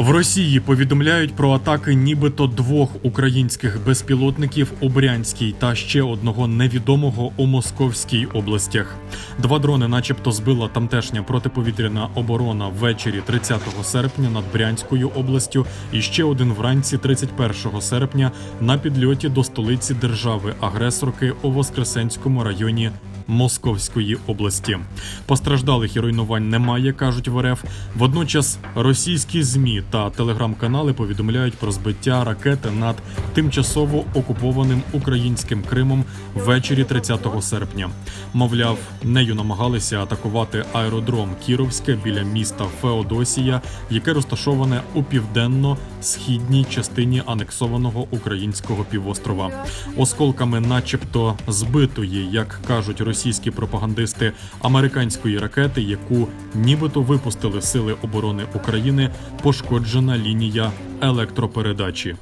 В Росії повідомляють про атаки нібито двох українських безпілотників у Брянській та ще одного невідомого у Московській областях. Два дрони, начебто, збила тамтешня протиповітряна оборона ввечері 30 серпня над Брянською областю, і ще один вранці 31 серпня на підльоті до столиці держави-агресорки у Воскресенському районі Московської області. Постраждалих і руйнувань немає, кажуть в РФ. Водночас російські змі та телеграм-канали повідомляють про збиття ракети над тимчасово окупованим українським Кримом ввечері 30 серпня. Мовляв, нею намагалися атакувати аеродром Кіровське біля міста Феодосія, яке розташоване у південно-східній частині анексованого українського півострова. Осколками, начебто, збитої, як кажуть російські пропагандисти, американської ракети, яку нібито випустили сили оборони України, пошкоджена лінія електропередачі.